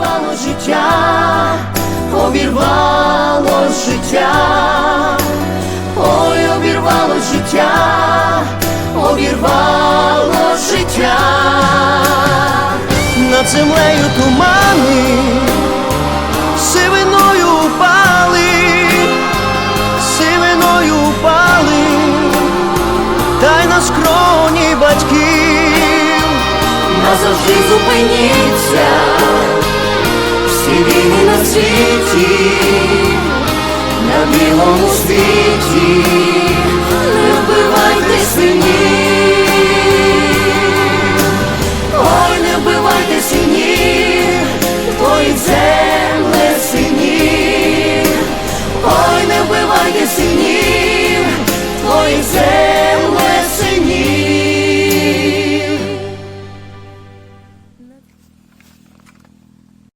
обірвало життя, обірвало життя, ой, обірвало життя, обірвало життя, над землею тумани, сивиною упали, сивиною упали, дай на скроні батьків, назавжди зупиніться, війни на світі, на білому світі,